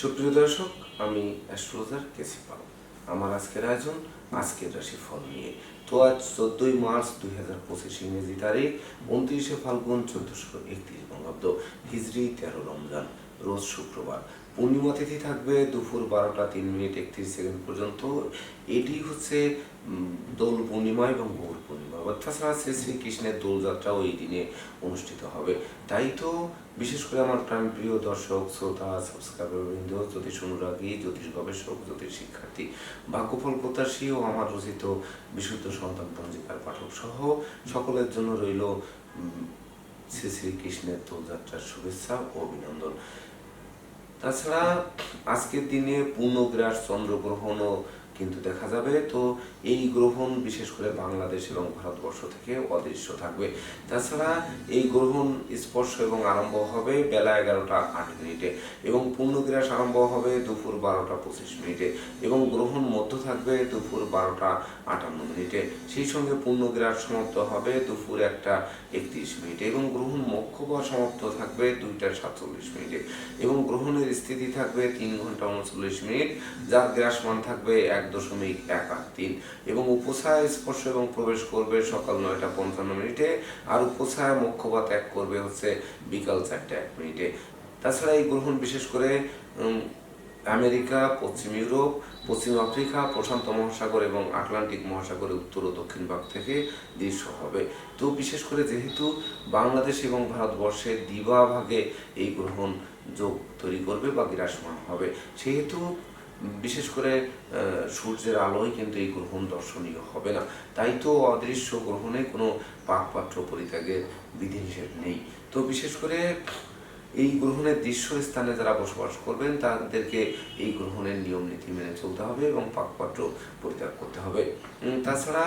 সুপ্রিয় দর্শক, আমি অ্যাস্ট্রোলজার কেসি পাল। আমার আজকের আয়োজন, আজকের রাশি ফল নিয়ে। তো আজ চোদ্দই মার্চ দুই হাজার পঁচিশ ইংরেজি তারিখ, উনত্রিশে ফাল্গুন চোদ্দশো একত্রিশ বঙ্গাব্দ, হিজড়ি তেরো রমজান, রোজ শুক্রবার। পূর্ণিমা তিথি থাকবে দুপুর বারোটা তিন মিনিট একত্রিশ সেকেন্ড পর্যন্ত। এটি হচ্ছে দোল পূর্ণিমা এবং গৌর পূর্ণিমা তাছাড়া শ্রী শ্রীকৃষ্ণের দোলযাত্রাও এই দিনে অনুষ্ঠিত হবে। তাই তো বিশেষ করে আমার প্রাণপ্রিয় দর্শক, শ্রোতা সাবস্ক্রাইবার বৃন্দ, জ্যোতিষ অনুরাগী, জ্যোতিষ গবেষক, জ্যোতিষ শিক্ষার্থী, ভাগ্যফল প্রত্যাশী ও আমার রচিত বিশুদ্ধ সন্তান পঞ্জিকার পাঠক সহ সকলের জন্য রইল শ্রী শ্রীকৃষ্ণের দোলযাত্রার শুভেচ্ছা ও অভিনন্দন। তাছাড়া আজকের দিনে পূর্ণগ্রাস চন্দ্রগ্রহণও কিন্তু দেখা যাবে, তো এই গ্রহণ বিশেষ করে বাংলাদেশ এবং ভারতবর্ষ থেকে অদৃশ্য থাকবে। তাছাড়া এই গ্রহণ স্পর্শ এবং আরম্ভ হবে বেলা এগারোটা আট মিনিটে এবং পূর্ণগ্রাস আরম্ভ হবে দুপুর বারোটা পঁচিশ মিনিটে এবং গ্রহণ মধ্য থাকবে দুপুর বারোটা আটান্ন মিনিটে। সেই সঙ্গে পূর্ণগ্রাস সমাপ্ত হবে দুপুর একটা একত্রিশ মিনিটে এবং গ্রহণ মোক্ষ বা সমাপ্ত থাকবে দুইটা সাতচল্লিশ মিনিটে এবং গ্রহণের স্থিতি থাকবে তিন ঘণ্টা উনচল্লিশ মিনিট। যার গ্রাসমান থাকবে এক দশমিক এক আট তিন। এবং উপছায়া স্পর্শ এবং প্রবেশ করবে সকাল নয়টা পঞ্চান্ন মিনিটে, আর মোক্ষ বা ত্যাগ করবে হচ্ছে বিকাল চারটে এক মিনিটে। তাছাড়া এই গ্রহণ বিশেষ করে আমেরিকা, পশ্চিম ইউরোপ, পশ্চিম আফ্রিকা, প্রশান্ত মহাসাগর এবং আটলান্টিক মহাসাগরের উত্তর ও দক্ষিণ ভাগ থেকে দৃশ্য হবে। তো বিশেষ করে যেহেতু বাংলাদেশ এবং ভারতবর্ষের দিবা ভাগে এই গ্রহণ যোগ তৈরি করবে বা বিরাজমান হবে, সেহেতু বিশেষ করে সূর্যের আলোয় কিন্তু এই গ্রহণ দর্শনীয় হবে না। তাই তো অদৃশ্য গ্রহণে কোনো পাকপাত্র পরিত্যাগের বিধিনিষেধ নেই। তো বিশেষ করে এই গ্রহণের দৃশ্য স্থানে যারা বসবাস করবেন, তাদেরকে এই গ্রহণের নিয়ম নীতি মেনে চলতে হবে এবং পাকপাত্র পরিত্যাগ করতে হবে। তাছাড়া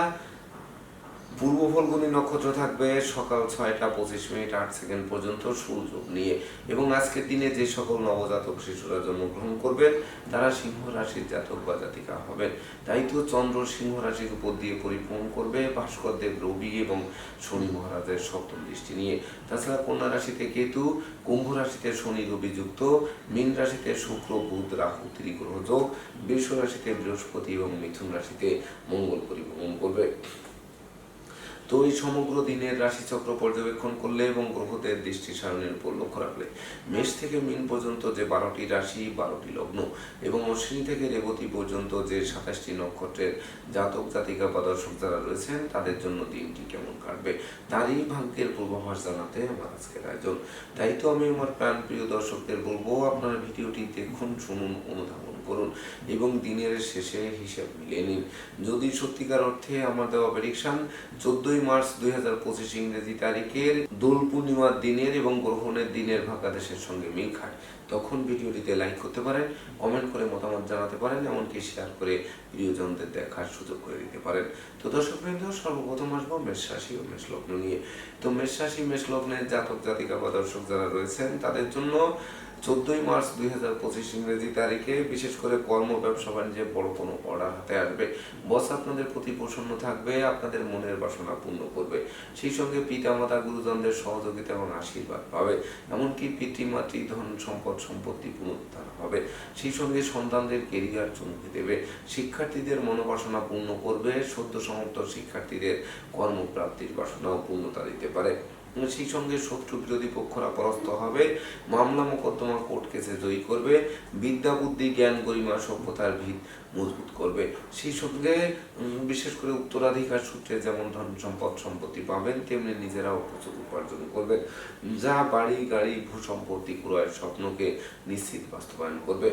পূর্ব ফলগুনি নক্ষত্র থাকবে সকাল ছয়টা পঁচিশ মিনিট আট সেকেন্ড পর্যন্ত সূর্যোগ নিয়ে। এবং আজকের দিনে যে সকল নবজাতক শিশুরা জন্মগ্রহণ করবেন, তারা সিংহ রাশির জাতক বা জাতিকা হবেন। তাই তো চন্দ্র সিংহ রাশির উপর দিয়ে পরিভ্রমণ করবে ভাস্কর দেব রবি এবং শনি মহারাজের সপ্তম দৃষ্টি নিয়ে। তাছাড়া কন্যা রাশিতে কেতু, কুম্ভ রাশিতে শনি রবি যুক্ত, মীন রাশিতে শুক্র, বুধ, রাহু ত্রিগ্রহ যোগ, বৃষ রাশিতে বৃহস্পতি এবং মিথুন রাশিতে মঙ্গল পরিভ্রমণ করবে। তো এই সমগ্র দিনের রাশিচক্র পর্যবেক্ষণ করলে এবং গ্রহদের দৃষ্টি সারণের উপর লক্ষ্য রাখলে মেষ থেকে মিন পর্যন্ত যে বারোটি রাশি, বারোটি লগ্ন এবং অশ্বিনী থেকে রেবতী পর্যন্ত যে সাতাশটি নক্ষত্রের জাতক, জাতিকা বা দর্শক যারা রয়েছেন, তাদের জন্য দিনটি কেমন কাটবে তারই ভাগ্যের পূর্বাভাস জানাতে আমার আজকের আয়োজন। তাই তো আমি আমার প্রাণপ্রিয় দর্শকদের বলব, আপনারা ভিডিওটি দেখুন, শুনুন, অনুধাবন করুন এবং দিনের শেষে হিসেব মিলিয়ে নিন। যদি সত্যিকার অর্থে আমার দেওয়া প্রেডিকশন চোদ্দই মার্চ দুই হাজার পঁচিশ ইংরেজি তারিখের দোল পূর্ণিমার দিনের এবং গ্রহণের দিনের ভাগ্যাদেশের সঙ্গে মিল খায়, তখন ভিডিওটিতে লাইক করতে পারেন কমেন্ট করে মতামত জানাতে পারেন, এমনকি শেয়ার করে প্রিয়জনদের দেখার সুযোগ করে দিতে পারেন। তো দর্শক বৃন্দ, সর্বপ্রথম আসব মেষ রাশি ও মেষ লগ্ন নিয়ে। তো মেষ রাশি, মেষ লগ্নের জাতক জাতিকা বা দর্শক যারা রয়েছেন, তাদের জন্য চোদ্দই মার্চ দুই হাজার পঁচিশ ইংরেজি তারিখে বিশেষ করে কর্ম ব্যবসা বাণিজ্যে বড় কোনো অর্ডার হাতে আসবে। বস, আপনাদের প্রতি প্রসন্ন থাকবে, আপনাদের মনের বাসনা পূর্ণ করবে। সেই সঙ্গে পিতা মাতা গুরুজনদের সহযোগিতা এবং আশীর্বাদ পাবে। এমনকি পিতৃমাতৃ ধন সম্পদ সম্পত্তি পুনরুদ্ধার হবে। সেই সঙ্গে সন্তানদের কেরিয়ার চমকে দেবে। শিক্ষার্থীদের মনোবাসনা পূর্ণ করবে। সদ্য সমাপ্ত শিক্ষার্থীদের কর্মপ্রাপ্তির বাসনাও পূর্ণতা দিতে পারে। সেই সঙ্গে শত্রু বিরোধী পক্ষরা পরাস্ত হবে। মামলা মোকদ্দমা কোর্ট কেসে জয়ী করবে। বিদ্যা বুদ্ধি, জ্ঞান গরিমা সভ্যতার ভিত মজবুত করবে। সেই সঙ্গে বিশেষ করে উত্তরাধিকার সূত্রে যেমন ধন সম্পদ, সম্পত্তি পাবেন, তেমনি নিজেরাও প্রচুর উপার্জন করবেন যা বাড়ি, গাড়ি ভূ সম্পত্তি ক্রয়ের স্বপ্নকে নিশ্চিত বাস্তবায়ন করবে।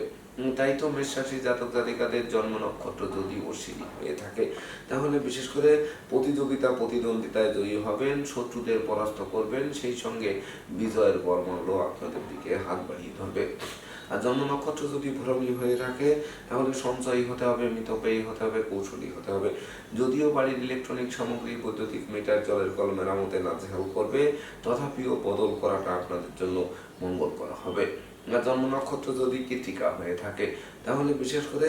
তাই তো মেষরাশি জাতক জাতিকাদের জন্ম নক্ষত্র যদি অশ্বিনী হয়ে থাকে, তাহলে বিশেষ করে প্রতিযোগিতা, প্রতিদ্বন্দ্বিতায় জয়ী হবেন, শত্রুদের পরাস্ত করবেন, সেই সঙ্গে বিজয়ের বর্মল্য আপনাদের দিকে হাত বাড়িয়ে ধরবে। আর জন্ম নক্ষত্র যদি ভ্রমী হয়ে থাকে, তাহলে সঞ্চয়ী হতে হবে মিতব্যয়ী হতে হবে, কৌশলী হতে হবে। যদিও বাড়ির ইলেকট্রনিক সামগ্রী, বৈদ্যুতিক মিটার জলের কল মেরামতে নাজেহাল করবে, তথাপিও বদল করাটা আপনাদের জন্য মঙ্গল করা হবে। জন্ম নক্ষত্র যদি কৃতিকা হয়ে থাকে, তাহলে বিশেষ করে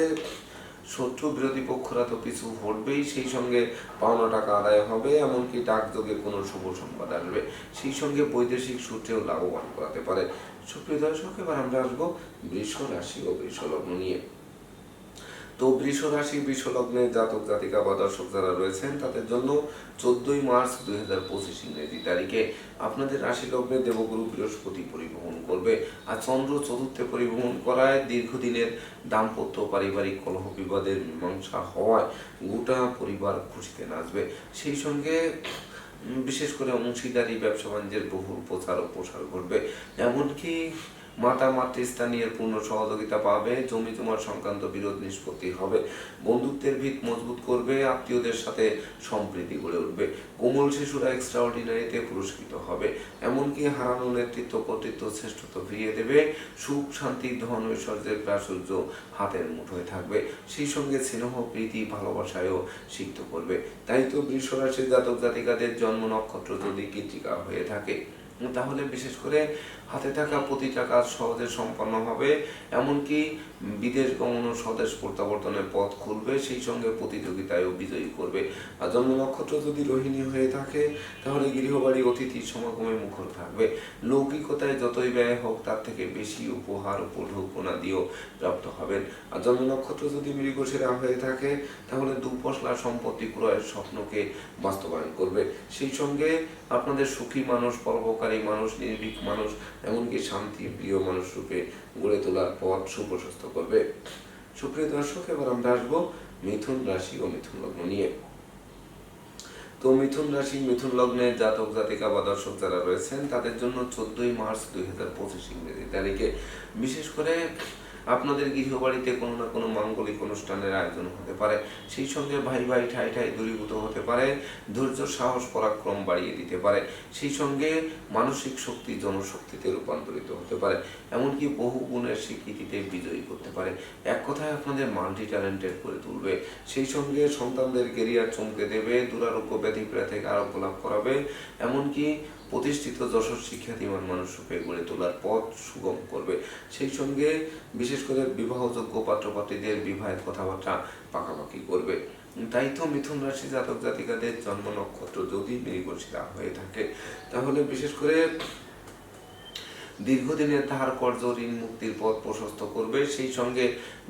শত্রু বিরোধী পক্ষরা তো পিছু হটবেই, সেই সঙ্গে পাওনা টাকা আদায় হবে, এমনকি ডাকযোগে কোনো শুভ সংবাদ আসবে। সেই সঙ্গে বৈদেশিক সূত্রেও লাভবান করাতে পারে। সুপ্রিয় দর্শক, এবার আমরা আসব বৃষ রাশি ও বৃষ লগ্ন নিয়ে। তো বৃষ রাশি বৃষ লগ্নের জাতক জাতিকা বা দর্শক যারা রয়েছেন, তাদের জন্য চোদ্দই মার্চ দুই হাজার পঁচিশ ইংরেজি তারিখে আপনাদের রাশি লগ্নে দেবগুরু বৃহস্পতি পরিবহন করবে আর চন্দ্র চতুর্থে পরিবহন করায় দীর্ঘদিনের দাম্পত্য পারিবারিক কলহ বিবাদের মীমাংসা হওয়ায় গোটা পরিবার খুশিতে নাচবে। সেই সঙ্গে বিশেষ করে অংশীদারি, ব্যবসা বাণিজ্যের বহুল প্রচার ও প্রসার ঘটবে। এমনকি মাতা মাতৃস্থানীয় পূর্ণ সহযোগিতা পাবে, জমি তোমার সংক্রান্ত বিরোধ নিষ্পত্তি হবে, বন্ধুত্বের ভিত মজবুত করবে, আত্মীয়দের সাথে সম্প্রীতি গড়ে উঠবে, কোমল শিশুরা এক্সট্রা অর্ডিনারিতে পুরস্কৃত হবে, এমনকি হারানো নেতৃত্ব কর্তৃত্ব শ্রেষ্ঠত্ব ফিরিয়ে দেবে, সুখ, শান্তি, ধন, ঐশ্বর্যের প্রাচুর্য হাতের মুঠোয় থাকবে, সেই সঙ্গে স্নেহ, প্রীতি, ভালোবাসায়ও সিদ্ধ করবে। তাই তো বৃষ জাতক জাতিকাদের জন্ম নক্ষত্র যদি কৃতিকা হয়ে থাকে তাহলে বিশেষ করে হাতে থাকা প্রতিটা কাজ সহজে সম্পন্ন হবে। এমনকি বিদেশ গমন ও স্বদেশ প্রত্যাবর্তনের পথ খুলবে, সেই সঙ্গে প্রতিযোগিতায়ও বিজয়ী করবে। আর জন্ম নক্ষত্র যদি রোহিণী হয়ে থাকে, তাহলে গৃহবাড়ি অতিথি সমাগমে মুখর থাকবে। লৌকিকতায় যতই ব্যয় হোক, তার থেকে বেশি উপহার উপঢৌকনা দিয়েও প্রাপ্ত হবেন। আর জন্ম নক্ষত্র যদি মৃগশিরা হয়ে থাকে, তাহলে দুপশলা সম্পত্তি ক্রয়ের স্বপ্নকে বাস্তবায়ন করবে। সেই সঙ্গে আপনাদের সুখী মানুষ পরোপকারী মানুষ, নির্ভীক মানুষ, এমনকি শান্তি, প্রিয় মানুষ রূপে গড়ে তোলার পথ সুপ্রশস্ত করবে। সুপ্রিয় দর্শক, এবার আমরা আসব মিথুন রাশি ও মিথুন লগ্ন নিয়ে। তো মিথুন রাশি, মিথুন লগ্নের জাতক, জাতিকা বা দর্শক যারা রয়েছেন, তাদের জন্য চোদ্দই মার্চ দুই হাজার পঁচিশ ইংরেজি তারিখে বিশেষ করে আপনাদের গৃহবাড়িতে কোনো না কোনো মাঙ্গলিক অনুষ্ঠানের আয়োজন হতে পারে। সেই সঙ্গে ভাই ভাই ঠাই ঠাই দূরীভূত হতে পারে, ধৈর্য, সাহস, পরাক্রম বাড়িয়ে দিতে পারে। সেই সঙ্গে মানসিক শক্তি, জনশক্তিতে রূপান্তরিত হতে পারে। এমনকি বহু গুণের স্বীকৃতিতে বিজয়ী করতে পারে। এক কথায় আপনাদের মাল্টি ট্যালেন্টেড করে তুলবে। সেই সঙ্গে সন্তানদের কেরিয়ার চমকে দেবে, দুরারোগ্য ব্যাধি পীড়া থেকে আরোগ্য লাভ করাবে। এমনকি প্রতিষ্ঠিত যশস্বী খ্যাতিমান মানুষ রূপে গড়ে তোলার পথ সুগম করবে। সেই সঙ্গে বিশেষ করে বিবাহযোগ্য পাত্রপাত্রীদের বিবাহের কথাবার্তা পাকাপাকি করবে। তাই তো মিথুন রাশি জাতক জাতিকাদের জন্ম নক্ষত্র যদি নির্ভরশীলা হয়ে থাকে, তাহলে বিশেষ করে দীর্ঘদিনের ধার কর্জ ঋণ মুক্তির পথ প্রশস্ত করবে, সেই সঙ্গে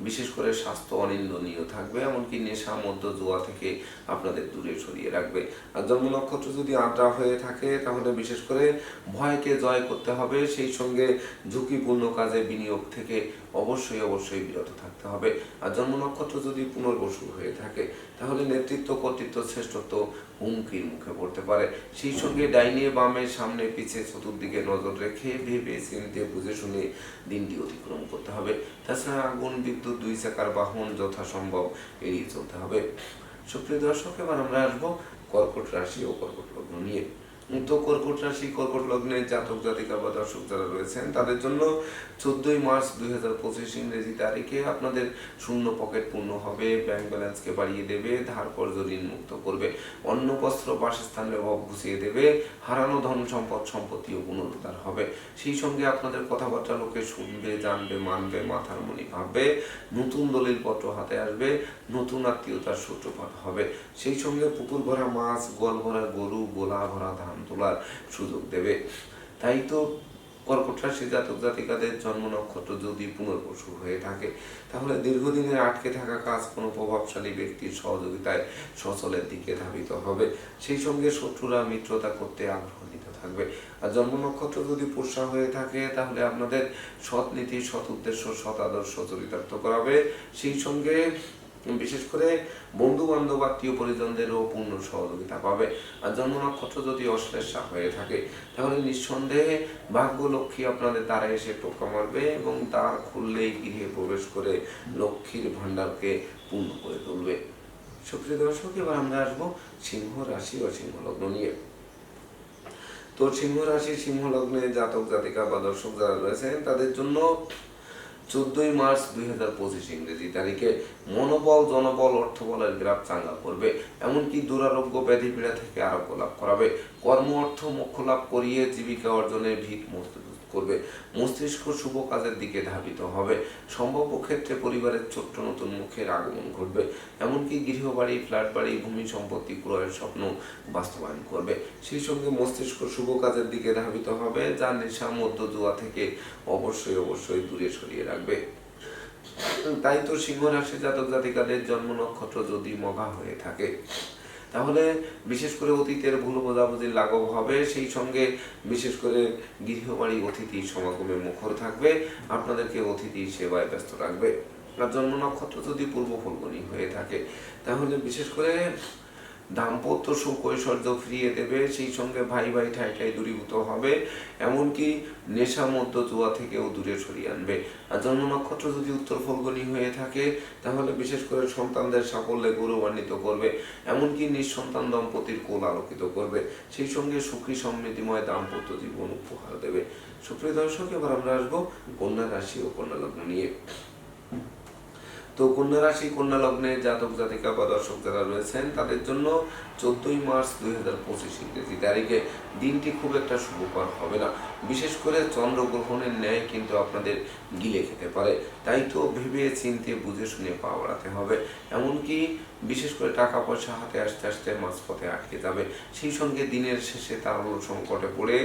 বিশেষ করে স্বাস্থ্য অনিন্দনীয় থাকবে, এমনকি নেশা মধ্য জোয়া থেকে আপনাদের দূরে সরিয়ে রাখবে। আর জন্ম নক্ষত্র যদি আড্ডা হয়ে থাকে, তাহলে বিশেষ করে ভয়কে জয় করতে হবে, সেই সঙ্গে ঝুঁকিপূর্ণ কাজে বিনিয়োগ থেকে অবশ্যই অবশ্যই বিরত থাকতে হবে। আর জন্ম নক্ষত্র যদি পুনর্বসু হয়ে থাকে, তাহলে নেতৃত্ব, কর্তৃত্ব, শ্রেষ্ঠত্ব হুমকির মুখে পড়তে পারে। সেই সঙ্গে ডাইনে বামে সামনে পিছে চতুর্দিকে নজর রেখে ভেবে চিনতে বুঝে শুনে দিনটি অতিক্রম করতে হবে। তাছাড়া আগুন, বিদ্যুৎ, দুই চাকার বাহন যথাসম্ভব এড়িয়ে চলতে হবে। সুপ্রিয় দর্শক, এবার আমরা আসব কর্কট রাশি ও কর্কট লগ্ন নিয়ে। তো কর্কট রাশি, কর্কট লগ্নের জাতক, জাতিকা বা দর্শক যারা রয়েছেন, তাদের জন্য চোদ্দই মার্চ দুই হাজার পঁচিশ ইংরেজি তারিখে আপনাদের শূন্য পকেট পূর্ণ হবে, ব্যাংক ব্যালেন্সকে বাড়িয়ে দেবে, ধার কর্জ ঋণ মুক্ত করবে, অন্ন, বস্ত্র বাসস্থানের অভাব ঘুষিয়ে দেবে, হারানো ধন সম্পদ, সম্পত্তিও পুনরুদ্ধার হবে। সেই সঙ্গে আপনাদের কথাবার্তা লোকে শুনবে, জানবে, মানবে, মাথার মনি ভাববে, নতুন দলিল পত্র হাতে আসবে, নতুন আত্মীয়তার সূত্রপাত হবে। সেই সঙ্গে পুকুর ভরা মাছ, গোয়াল ভরা গরু, গোলা ভরা ধান তোলার সুযোগ দেবে। তাই তো কর্কট রাশি জাতক জাতিকাদের জন্ম নক্ষত্র যদি পুনর্বসু হয়ে থাকে, তাহলে দীর্ঘদিনের আটকে থাকা কাজ কোনো প্রভাবশালী ব্যক্তির সহযোগিতায় সচলের দিকে ধাবিত হবে। সেই সঙ্গে শত্রুরা মিত্রতা করতে আগ্রহিত থাকবে। আর জন্ম নক্ষত্র যদি পোষা হয়ে থাকে, তাহলে আপনাদের সৎ নীতি সৎ উদ্দেশ্য, সৎ আদর্শ চরিতার্থ করাবে। সেই সঙ্গে বিশেষ করে বন্ধু বান্ধব আত্মীয় পরিজনদেরও পূর্ণ সহযোগিতা পাবে। আর জন্ম নক্ষত্র যদি অশ্লেষা হয়ে থাকে, তাহলে নিঃসন্দেহে ভাগ্য লক্ষ্মী আপনাদের দ্বারা এসে টোকা মারবে এবং দ্বার খুললেই গৃহে প্রবেশ করে লক্ষ্মীর ভাণ্ডারকে পূর্ণ করে তুলবে। সুপ্রিয় দর্শক, এবার আমরা আসব সিংহ রাশি ও সিংহ লগ্ন নিয়ে। তো সিংহ রাশি সিংহ লগ্নে জাতক জাতিকা বা দর্শক যারা রয়েছেন, তাদের জন্য চোদ্দই মার্চ দুই হাজার পঁচিশ ইংরেজি তারিখে মনোবল, জনবল অর্থবলের গ্রাফ চাঙ্গা করবে। এমনকি দুরারোগ্য ব্যাধি পীড়া থেকে আরোগ্য লাভ করাবে। কর্ম, অর্থ, মোক্ষ লাভ করিয়ে জীবিকা অর্জনের ভিত মজবুত করবে। মস্তিষ্ক শুভ কাজের দিকে ধাবিত হবে। সম্ভাব্য ক্ষেত্রে পরিবারের ছোট্ট নতুন মুখের আগমন ঘটবে। এমনকি গৃহবাড়ি ফ্ল্যাট বাড়ি ভূমি সম্পত্তি ক্রয়ের স্বপ্ন বাস্তবায়ন করবে। সেই সঙ্গে মস্তিষ্ক শুভ কাজের দিকে ধাবিত হবে, যা নেশা মধ্য জুয়া থেকে অবশ্যই অবশ্যই দূরে সরিয়ে রাখবে। তাই তো সিংহ রাশি জাতক জাতিকাদের জন্ম নক্ষত্র যদি মগা হয়ে থাকে। তাহলে বিশেষ করে অতীতের ভুল বোঝাবুঝি লাঘব হবে। সেই সঙ্গে বিশেষ করে গৃহবাড়ি অতিথি সমাগমে মুখর থাকবে। আপনাদেরকে অতিথি সেবায় ব্যস্ত রাখবে। জন্ম নক্ষত্র যদি পূর্ব ফলগুনি হয়ে থাকে, তাহলে বিশেষ করে দাম্পত্য সুখ ঐশ্বর্য ফিরিয়ে দেবে, সেই সঙ্গে ভাই ভাই ঠাই ঠাই দূরীভূত হবে, এমনকি নেশা মধ্য জুয়া থেকেও দূরে সরিয়ে আনবে। আর জন্ম নক্ষত্র যদি উত্তর ফলগুনি হয়ে থাকে, তাহলে বিশেষ করে সন্তানদের সাফল্যে গৌরবান্বিত করবে, এমনকি নিঃসন্তান দম্পতির কোল আলোকিত করবে। সেই সঙ্গে সুখী সমৃদ্ধিময় দাম্পত্য জীবন উপহার দেবে। সুপ্রিয় দর্শক, এবার আমরা আসব কন্যা রাশি ও কন্যা লগ্ন নিয়ে। তো কন্যা রাশি কন্যা লগ্নে জাতক, জাতিকা বা দর্শক যারা রয়েছেন, তাদের জন্য চোদ্দই মার্চ দুই হাজার পঁচিশ ইংরেজি তারিখে দিনটি খুব একটা শুভকর হবে না। বিশেষ করে চন্দ্রগ্রহণের ন্যায় কিন্তু আপনাদের গিলে খেতে পারে। তাই তো ভেবে চিনতে বুঝে শুনে পা বাড়াতে হবে। এমনকি বিশেষ করে টাকা পয়সা হাতে আসতে আসতে মাঝপথে আটকে যাবে। সেই সঙ্গে দিনের শেষে তারল্য সংকটে পড়ে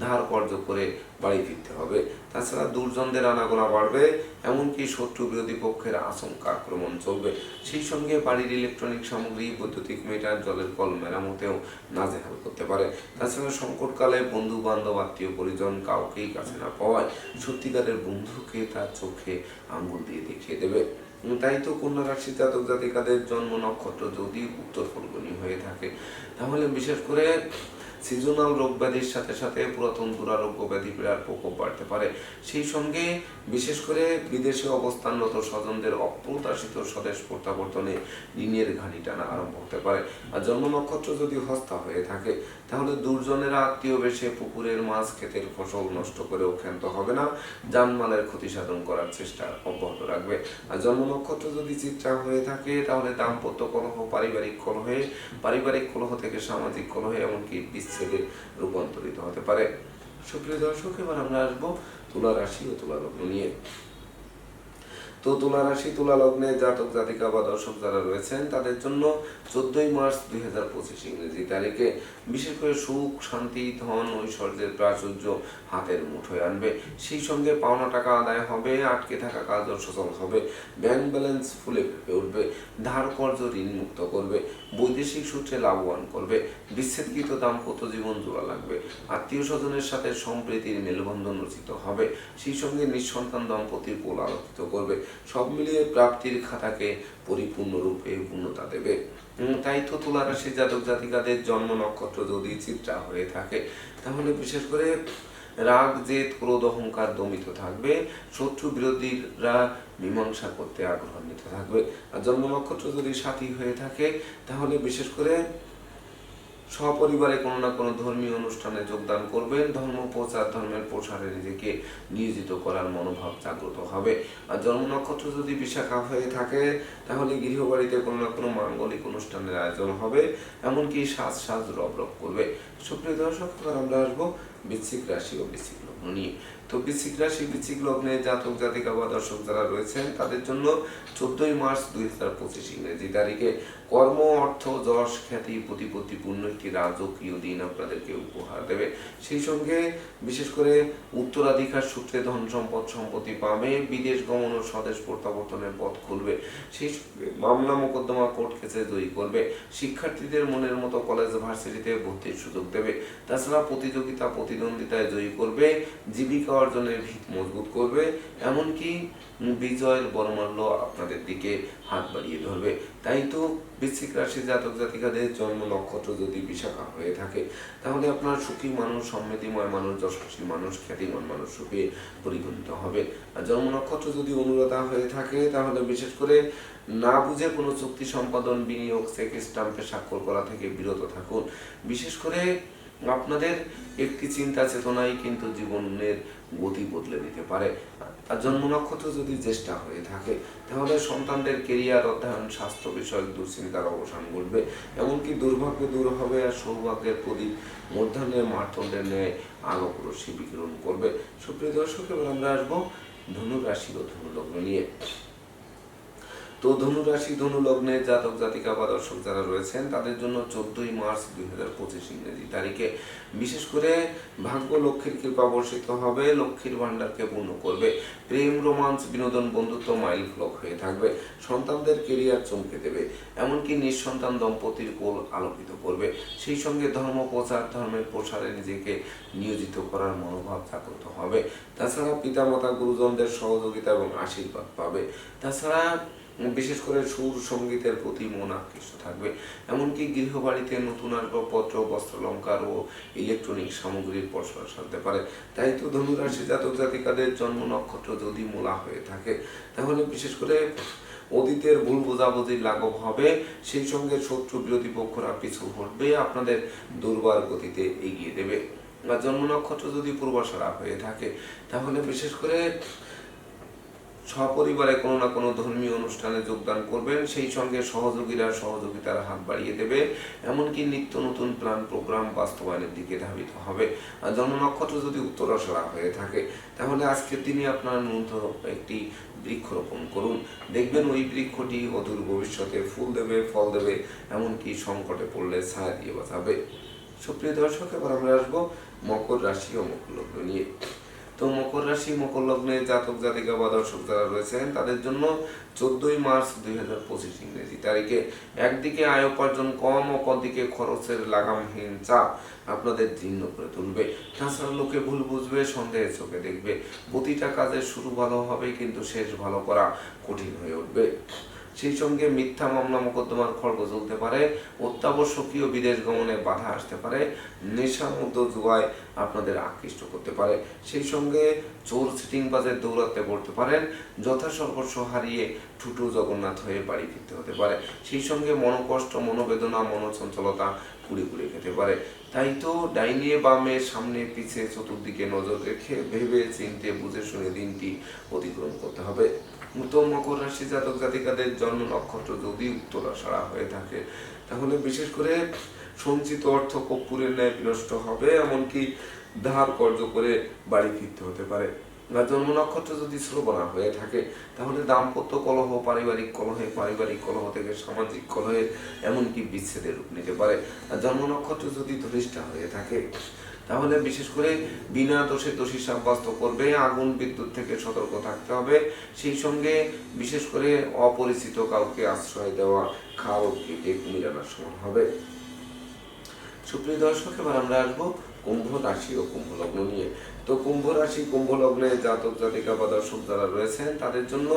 ধার কর্য করে বাড়ি ফিরতে হবে। তাছাড়া দুর্জনদের আনাগোনা বাড়বে, এমনকি শত্রু বিরোধী পক্ষের আশঙ্কা আক্রমণ চলবে। সেই সঙ্গে বাড়ির ইলেকট্রনিক সামগ্রী, বৈদ্যুতিক মিটার, জলের কল মেরামতেও নাজেহাল করতে পারে। তাছাড়া সংকটকালে বন্ধু বান্ধব আত্মীয় পরিজন কাউকেই কাছে না পাওয়ায় সত্যিকারের বন্ধুকে তার চোখে আঙ্গুল দিয়ে দেখিয়ে দেবে। তাই তো কন্যা রাশি জাতক জাতিকাদের জন্ম নক্ষত্র যদি উত্তর ফলগুনি হয়ে থাকে, তাহলে বিশেষ করে সিজনাল রোগ ব্যাধির সাথে সাথে পুরাতন দুরারোগ্য ব্যাধি পীড়ার প্রকোপ বাড়তে পারে। সেই সঙ্গে বিশেষ করে বিদেশে অবস্থানরত স্বজনদের অপ্রত্যাশিত স্বদেশ প্রত্যাবর্তনে ঋণের ঘানি টানা আরম্ভ হতে পারে। আর জন্ম নক্ষত্র যদি হস্তা হয়ে থাকে, তাহলে দুর্জনেরা আত্মীয় বেশে পুকুরের মাছ, ক্ষেতের ফসল নষ্ট করেও ক্ষান্ত হবে না। জানমালের ক্ষতি সাধন করার চেষ্টা অব্যাহত রাখবে। আর জন্ম নক্ষত্র যদি চিত্রা হয়ে থাকে, তাহলে দাম্পত্য কলহ, পারিবারিক কলহে, পারিবারিক কলহ থেকে সামাজিক কলহে, এমনকি বিচ্ছেদে রূপান্তরিত হতে পারে। সুপ্রিয় দর্শক, এবার আমরা আসব তুলা রাশি ও তুলা লগ্ন নিয়ে। তো তুলা রাশি তুলা লগ্নে জাতক, জাতিকা বা দর্শক যারা রয়েছেন, তাদের জন্য চোদ্দই মার্চ দুই হাজার পঁচিশ ইংরেজি তারিখে বিশেষ করে সুখ, শান্তি, ধন, ঐশ্বর্যের প্রাচুর্য হাতের মুঠোয় আনবে। সেই সঙ্গে পাওনা টাকা আদায় হবে, আটকে থাকা কাজও সচল হবে। ব্যাংক ব্যালেন্স ফুলে ফেপে উঠবে, ধার কর্য ঋণ মুক্ত করবে, বৈদেশিক সূত্রে লাভবান করবে, বিচ্ছেদকৃত দাম্পত্য জীবন জোড়া লাগবে, আত্মীয় স্বজনের সাথে সম্প্রীতির মেলবন্ধন রচিত হবে, সেই সঙ্গে নিঃসন্তান দম্পতির কোল আলোকিত করবে সব মিলিয়ে প্রাপ্তির খাতাকে পরিপূর্ণরূপে পূর্ণতা দেবে। তাই তো তুলা রাশির জাতক জাতিকাদের জন্ম নক্ষত্র যদি চিত্রা হয়ে থাকে, তাহলে বিশেষ করে রাগ, জেদ, ক্রোধ, অহংকার দমিত থাকবে। শত্রু বিরোধীরা মীমাংসা করতে আগ্রহান্বিত থাকবে। আর জন্ম নক্ষত্র যদি সাথী হয়ে থাকে, তাহলে বিশেষ করে সপরিবারে কোনো না কোনো ধর্মীয় অনুষ্ঠানে যোগদান করবেন। ধর্ম প্রচার, ধর্মের প্রসারে নিজেকে নিয়োজিত করার মনোভাব জাগ্রত হবে। আর জন্ম নক্ষত্র যদি বিশাখা হয়ে থাকে, তাহলে গৃহবাড়িতে কোনো না কোনো মাঙ্গলিক অনুষ্ঠানের আয়োজন হবে। এমনকি সাজ সাজ রব রব করবে। সুপ্রিয় দর্শক আমরা আসব বৃশ্চিক রাশি ও বৃশ্চিক লগ্ন নিয়ে। তো বৃশ্চিক রাশি বৃশ্চিক লগ্নে জাতক, জাতিকা বা দর্শক যারা রয়েছেন, তাদের জন্য চোদ্দই মার্চ দুই হাজার পঁচিশ ইংরেজি তারিখে কর্ম, অর্থ, যশ, খ্যাতি, প্রতিপত্তিপূর্ণ একটি রাজকীয় দিন আপনাদেরকে উপহার দেবে। সেই সঙ্গে বিশেষ করে উত্তরাধিকার সূত্রে ধন সম্পদ, সম্পত্তি পাবে, বিদেশ গমন ও স্বদেশ প্রত্যাবর্তনের পথ খুলবে, সেই মামলা, মোকদ্দমা, কোর্ট কেসে জয়ী করবে, শিক্ষার্থীদের মনের মতো কলেজ, ভার্সিটিতে ভর্তির সুযোগ দেবে, তাছাড়া প্রতিযোগিতা, প্রতিদ্বন্দ্বিতায় জয়ী করবে, জীবিকা অর্জনের ভিত মজবুত করবে, এমনকি বিজয়ের বরমাল্য আপনাদের দিকে হাত বাড়িয়ে ধরবে। তাই তো বৃশ্চিক রাশি জাতক জাতিকাদের জন্ম নক্ষত্র যদি বিশাখা হয়ে থাকে, তাহলে আপনার সুখী মানুষ, সমৃদ্ধিময় মানুষ, যশস্বী মানুষ, খ্যাতিমান মানুষ সুখে পরিগণিত হবে। আর জন্ম নক্ষত্র যদি অনুরাধা হয়ে থাকে, তাহলে বিশেষ করে না বুঝে কোনো চুক্তি সম্পাদন, বিনিয়োগ, চেক স্টাম্পে স্বাক্ষর করা থেকে বিরত থাকুন। বিশেষ করে আপনাদের একটি চিন্তা চেতনাই কিন্তু জীবনের গতি বদলে দিতে পারে। আর জন্ম নক্ষত্র যদি চেষ্টা হয়ে থাকে, তাহলে সন্তানদের কেরিয়ার অধ্যয়ন, স্বাস্থ্য বিষয়ক দুশ্চিন্তার অবসান ঘটবে। এমনকি দুর্ভাগ্য দূর হবে আর সৌভাগ্যের প্রদীপ মধ্যাহ্নের মারতণ্ডের ন্যায় আলোক রশ্মি বিকিরণ করবে। সুপ্রিয় দর্শক, এবার আমরা আসব ধনু রাশি ও ধনু লগ্ন নিয়ে। তো ধনু রাশি, ধনু লগ্নে জাতক, জাতিকা বা দর্শক যারা রয়েছেন, তাদের জন্য চোদ্দই মার্চ দুই হাজার পঁচিশ ইংরেজি তারিখে। বিশেষ করে ভাগ্য লক্ষ্মীর কৃপা বর্ষিত হবে, লক্ষ্মীর ভাণ্ডারকে পূর্ণ করবে। প্রেম, রোমান্স, বিনোদন, বন্ধুত্ব, মাইল ফলক হয়ে থাকবে। সন্তানদের কেরিয়ার চমকে দেবে। এমনকি নিঃসন্তান দম্পতির কোল আলোকিত করবে। সেই সঙ্গে ধর্ম, প্রচার, ধর্মের প্রসারে নিজেকে নিয়োজিত করার মনোভাব জাগ্রত হবে। তাছাড়া পিতামাতা, গুরুজনদের সহযোগিতা এবং আশীর্বাদ পাবে। তাছাড়া বিশেষ করে সুর সঙ্গীতের প্রতি মন আকৃষ্ট থাকবে। এমনকি গৃহবাড়িতে নতুন আসবাবপত্র, বস্ত্রালঙ্কার ও ইলেকট্রনিক সামগ্রীর প্রসার সারতে পারে। তাই তো ধনুরাশি জাতক জাতিকাদের জন্ম নক্ষত্র যদি মূলা হয়ে থাকে, তাহলে বিশেষ করে অতীতের ভুল বোঝাবুঝির লাঘব হবে। সেই সঙ্গে শত্রু বিরোধী পক্ষরা পিছু হটবে, আপনাদের দুর্বার গতিতে এগিয়ে দেবে। আর জন্ম নক্ষত্র যদি পূর্বাশারা হয়ে থাকে, তাহলে বিশেষ করে সপরিবারে কোনো না কোনো ধর্মীয় অনুষ্ঠানে যোগদান করবেন। সেই সঙ্গে সহযোগীরা সহযোগিতার হাত বাড়িয়ে দেবে। এমনকি নিত্য নতুন প্ল্যান প্রোগ্রাম বাস্তবায়নের দিকে ধাবিত হবে। জন্ম নক্ষত্র যদি উত্তরাশরা হয়ে থাকে, তাহলে আজকের দিনে আপনার নূতন একটি বৃক্ষরোপণ করুন। দেখবেন ওই বৃক্ষটি অদূর ভবিষ্যতে ফুল দেবে, ফল দেবে, এমনকি সংকটে পড়লে ছায়া দিয়ে বাঁচাবে। সুপ্রিয় দর্শক, এবার আমরা আসব মকর রাশি ও মকর লগ্ন নিয়ে। তো মকর রাশি, মকর লগ্নে জাতক জাতিকা বা দর্শক যারা রয়েছেন, তাদের জন্য চোদ্দই মার্চ দুই হাজার পঁচিশ ইংরেজি তারিখে একদিকে আয় উপার্জন কম অপরদিকে খরচের লাগামহীন চাপ আপনাদের জীর্ণ করে তুলবে। তাছাড়া লোকে ভুল বুঝবে সন্দেহের চোখে দেখবে। প্রতিটা কাজের শুরু ভালো হবে, কিন্তু শেষ ভালো করা কঠিন হয়ে উঠবে। সেই সঙ্গে মিথ্যা মামলা মোকদ্দমার খড়গ চলতে পারে, অত্যাবশ্যকীয় বিদেশ গমনে বাধা আসতে পারে নেশা মধ্য জুয়ায় আপনাদের আকৃষ্ট করতে পারে। সেই সঙ্গে চোর সিটিং বাজে দৌড়াতে পড়তে পারেন যথাসর্বস্ব হারিয়ে ঠুটু জগন্নাথ হয়ে বাড়ি ফিরতে হতে পারে। সেই সঙ্গে মনোকষ্ট, মনোবেদনা, মনোচঞ্চলতা কুড়ি কুড়ি খেতে পারে। তাই তো ডাইনে বামে, সামনে, পিছে, চতুর্দিকে নজর রেখে ভেবে চিনতে বুঝে শুনে দিনটি অতিক্রম করতে হবে। তো মকর রাশি জাতক জাতিকাদের জন্ম নক্ষত্র যদি উত্তরাষাড়া হয়ে থাকে, তাহলে বিশেষ করে সঞ্চিত অর্থ কর্পূরের ন্যায় বিনষ্ট হবে, এমনকি ধার কর্য করে বাড়ি ফিরতে হতে পারে। বা জন্ম নক্ষত্র যদি শ্রবণা হয়ে থাকে, তাহলে দাম্পত্য কলহ, পারিবারিক কলহে, পারিবারিক কলহ থেকে সামাজিক কলহে, এমনকি বিচ্ছেদের রূপ নিতে পারে। আর জন্ম নক্ষত্র যদি ধরিষ্ঠা হয়ে থাকে তাহলে বিশেষ করে বিনা দোষে দোষী সাব্যস্ত করবে, আগুন, বিদ্যুৎ থেকে সতর্ক থাকতে হবে। সেই সঙ্গে বিশেষ করে অপরিচিত কাউকে আশ্রয় দেওয়া, খাল, কেটে কুমির আনার সমান হবে। সুপ্রিয় দর্শক, এবার আমরা আসব কুম্ভ রাশি ও কুম্ভ লগ্ন নিয়ে। তো কুম্ভ রাশি, কুম্ভ লগ্নে জাতক, জাতিকা বা দর্শক যারা রয়েছেন, তাদের জন্য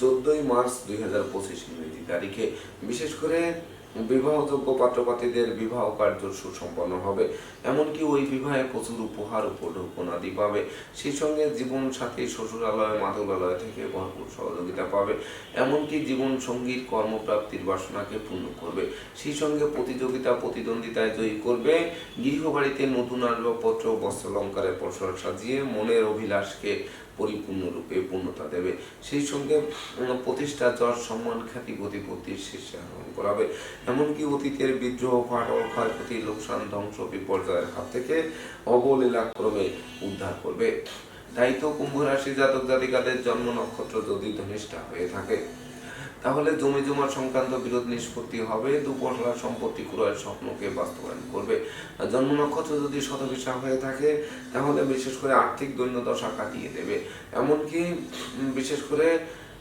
চোদ্দই মার্চ দুই হাজার পঁচিশ ইংরেজি তারিখে। বিশেষ করে বিবাহযোগ্য পাত্রপাত্রীদের বিবাহ কার্য সুসম্পন্ন হবে। এমনকি ওই বিবাহে প্রচুর উপহার উপঢৌকনাদি পাবে। সেই সঙ্গে জীবন সাথী শ্বশুরালয় মাধবালয় থেকে ভরপুর সহযোগিতা পাবে। এমনকি জীবন সঙ্গীর কর্মপ্রাপ্তির বাসনাকে পূর্ণ করবে। সেই সঙ্গে প্রতিযোগিতা, প্রতিদ্বন্দ্বিতায় জয়ী করবে। গৃহবাড়িতে নতুন আসবাবপত্র, বস্ত্রালঙ্কারের প্রসার সাজিয়ে মনের অভিলাষকে পরিপূর্ণরূপে পূর্ণতা দেবে। সেই সঙ্গে প্রতিষ্ঠা যশ সম্মান, খ্যাতি গতিপতির শীর্ষে আরোহণ করাবে এমনকি অতীতের বিদ্রোহ ফাটল ক্ষয়ক্ষতি লোকসান, ধ্বংস, বিপর্যয়ের হাত থেকে অবলীলাক্রমে উদ্ধার করবে। তাই তো কুম্ভ রাশি জাতক জাতিকাদের জন্ম নক্ষত্র যদি ধনিষ্ঠা হয়ে থাকে। তাহলে জমি জমার সংক্রান্ত বিরোধ নিষ্পত্তি হবে দুপশলা সম্পত্তি ক্রয়ের স্বপ্নকে বাস্তবায়ন করবে। জন্ম নক্ষত্র যদি শতবিশা হয়ে থাকে, তাহলে বিশেষ করে আর্থিক দৈন্যদশা কাটিয়ে দেবে। এমনকি বিশেষ করে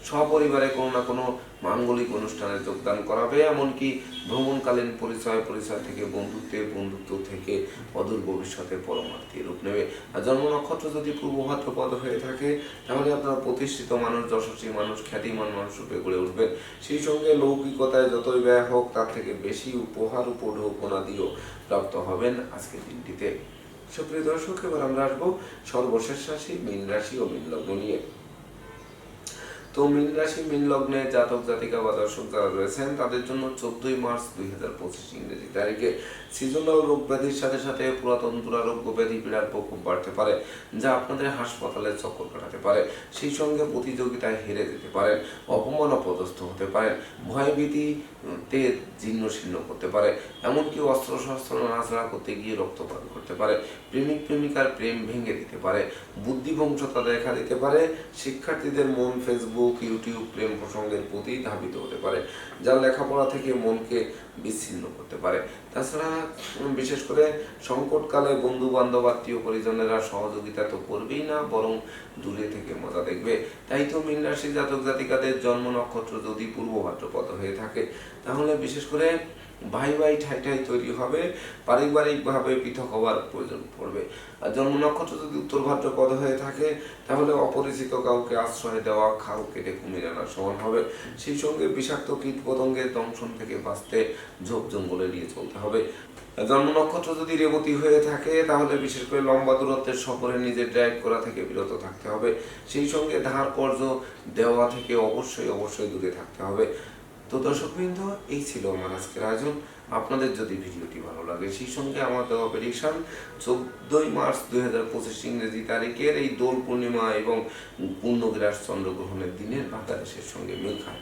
সপরিবারে কোনো না কোনো মাঙ্গলিক অনুষ্ঠানে যোগদান করাবে, এমনকি ভ্রমণকালীন পরিচয় পরিচয় থেকে বন্ধুত্বে বন্ধুত্ব থেকে অদূর ভবিষ্যতে পরমার্থী রূপ নেবে। আর জন্ম নক্ষত্র যদি পূর্ব ভাদ্রপদ হয়ে থাকে, তাহলে আপনার প্রতিষ্ঠিত মানুষ, যশস্বী মানুষ, খ্যাতিমান মানুষ রূপে গড়ে উঠবেন সেই সঙ্গে লৌকিকতায় যতই ব্যয় হোক, তার থেকে বেশি উপহার উপঢৌকনা দিয়েও প্রাপ্ত হবেন আজকের দিনটিতে। সুপ্রিয় দর্শক, এবার আমরা আসব সর্বশেষ রাশি, মীন রাশি ও মীন লগ্ন নিয়ে। তো মীন রাশি, মীন লগ্নে জাতক, জাতিকা বা দর্শক যারা রয়েছেন, তাদের জন্য চোদ্দই মার্চ দুই হাজার পঁচিশ ইংরেজি তারিখে সিজনাল রোগ ব্যাধির সাথে সাথে পুরাতন দুরারোগ্য ব্যাধি পীড়ার প্রকোপ বাড়তে পারে, যা আপনাদের হাসপাতালে চক্কর কাটাতে পারে। সেই সঙ্গে প্রতিযোগিতায় হেরে যেতে পারেন, অপমান অপদস্থ হতে পারেন, ভয়ভীতি তে জীর্ণ শীর্ণ করতে পারে। এমনকি অস্ত্র শস্ত্র নাচড়া করতে গিয়ে রক্তপাত করতে পারে, প্রেমিক প্রেমিকার প্রেম ভেঙে দিতে পারে, বুদ্ধিভংসতা দেখা দিতে পারে, শিক্ষার্থীদের মন ফেসবুক ইউটিউব প্রেম প্রসঙ্গের প্রতি ধাবিত হতে পারে যা লেখাপড়া থেকে মনকে বিচ্ছিন্ন করতে পারে। তাছাড়া বিশেষ করে সংকটকালে বন্ধু বান্ধব আত্মীয় পরিজনেরা সহযোগিতা তো করবেই না, বরং দূরে থেকে মজা দেখবে। তাই তো মীন রাশি জাতক জাতিকাদের জন্ম নক্ষত্র যদি পূর্ব ভাদ্রপদ হয়ে থাকে, তাহলে বিশেষ করে ভাই ভাই ঠাই ঠাই তৈরি হবে, পারিবারিকভাবে পৃথক হওয়ার প্রয়োজন পড়বে। আর জন্ম নক্ষত্র যদি উত্তর ভাদ্রপদ হয়ে থাকে, তাহলে অপরিচিত কাউকে আশ্রয় দেওয়া খাও কেটে কুমির আনা সমান হবে। সেই সঙ্গে বিষাক্ত কীট পতঙ্গের দংশন থেকে বাঁচতে ঝোপ জঙ্গলে নিয়ে চলতে হবে। জন্ম নক্ষত্র যদি রেবতী হয়ে থাকে, তাহলে বিশেষ করে লম্বা দূরত্বের সফরে নিজের ড্রাইভ করা থেকে বিরত থাকতে হবে। সেই সঙ্গে ধার কর্জ দেওয়া থেকে অবশ্যই অবশ্যই দূরে থাকতে হবে। তো দর্শকবৃন্দ, এই ছিল আমার আজকের আয়োজন। আপনাদের যদি ভিডিওটি ভালো লাগে, সেই সঙ্গে আমার দেওয়া প্রেডিকশন চোদ্দই মার্চ দুই হাজার পঁচিশ ইংরেজি তারিখের এই দোল পূর্ণিমা এবং পূর্ণগ্রাস চন্দ্রগ্রহণের দিনের বাংলাদেশের সঙ্গে মিল খায়